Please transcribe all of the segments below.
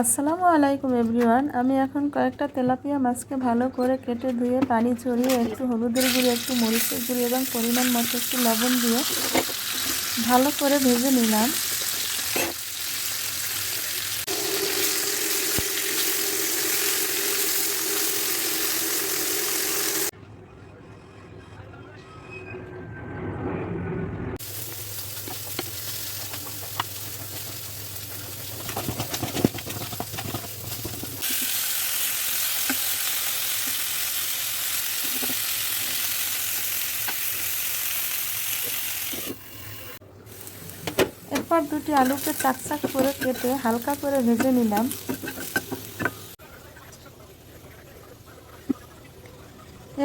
আসসালামু আলাইকুম এভরিওয়ান। আমি এখন কয়েকটা তেলাপিয়া মাছকে ভালো করে কেটে ধুয়ে পানি ছড়িয়ে একটু হলুদের গুঁড়ি, একটু মরিচের গুঁড়ি এবং পরিমাণ মতো একটু লবণ দিয়ে ভালো করে ভেজে নিলাম। এরপর দুটি আলুকে চাক চাক করে কেটে হালকা করে ভেজে নিলাম।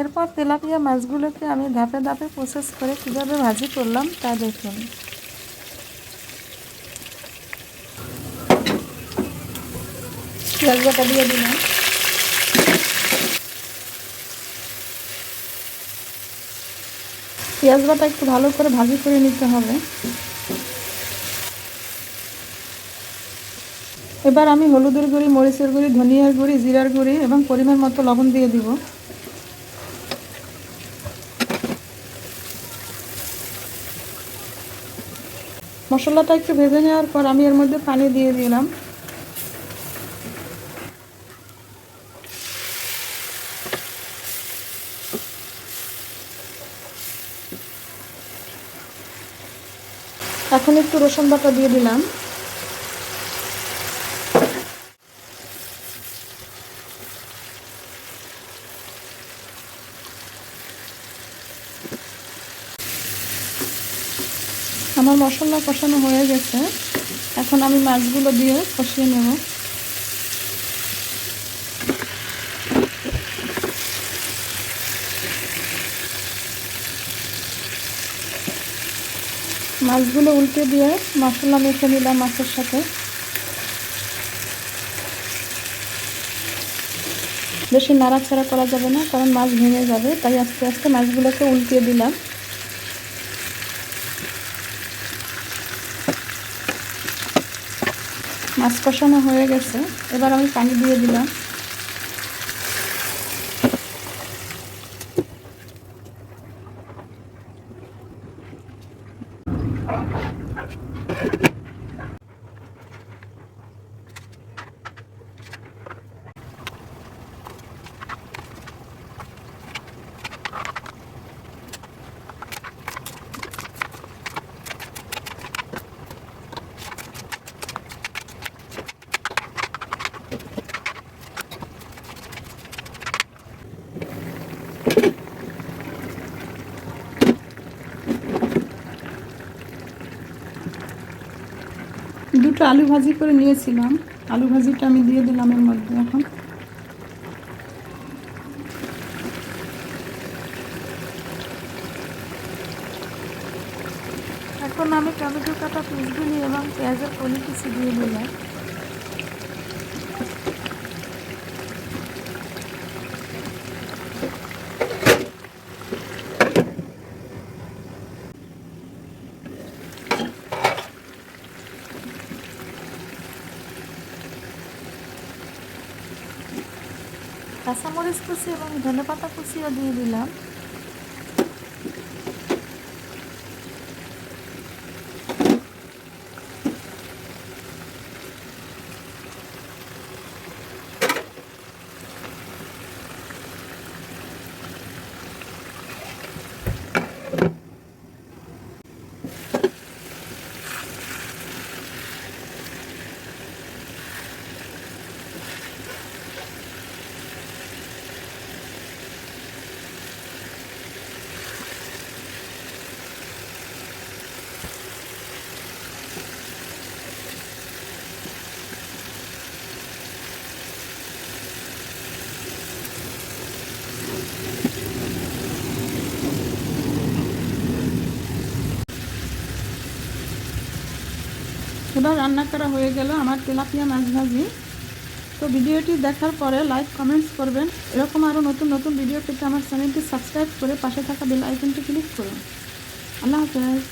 এরপর তেলাপিয়া মাছগুলোকে আমি ধাপে ধাপে প্রসেস করে কীভাবে ভাজি করলাম তা দেখুন। পেঁয়াজ বাটা দিয়ে দিলাম। পেঁয়াজ বাটা একটু ভালো করে ভাজি করে নিতে হবে। এবার আমি হলুদের গুঁড়ি, মরিচের গুঁড়ি, ধনিয়ার গুঁড়ি, জিরার গুঁড়ি এবং পরিমাণ মতো লবণ দিয়ে দিব। মশলাটা একটু ভেজে নেওয়ার পর আমি এর মধ্যে পানি দিয়ে দিলাম। এখন একটু রসুন বাটা দিয়ে দিলাম। আমার মশলা কষানো হয়ে গেছে। এখন আমি মাছগুলো দিয়ে কষিয়ে নেব। মাছগুলো উল্টে দিয়ে মশলা মেখে নিলাম মাছের সাথে। বেশি নাড়াচাড়া করা যাবে না, কারণ মাছ ভেঙে যাবে, তাই আস্তে আস্তে মাছগুলোকে উল্টিয়ে দিলাম। মাছ কষানো হয়ে গেছে। এবার আমি পানি দিয়ে দিলাম। দুটো আলু ভাজি করে নিয়েছিলাম। আলু ভাজিটা আমি দিয়ে দিলাম এর মধ্যে এখন। এখন আমি টমেটো কাটা পিসগুলি এবং পেঁয়াজের কিছু দিয়ে দিলাম। কাঁচামরিচ কুচি এবং ধনে পাতা কুচিও দিয়ে দিলাম। এবার রান্না করা হয়ে গেল আমার তেলাপিয়া মাছ ভাজি। তো ভিডিওটি দেখার পরে লাইক কমেন্টস করবেন। এরকম আরও নতুন নতুন ভিডিও পেতে আমার চ্যানেলটি সাবস্ক্রাইব করে পাশে থাকা বেল আইকনটি ক্লিক করুন। আল্লাহ হাফেজ।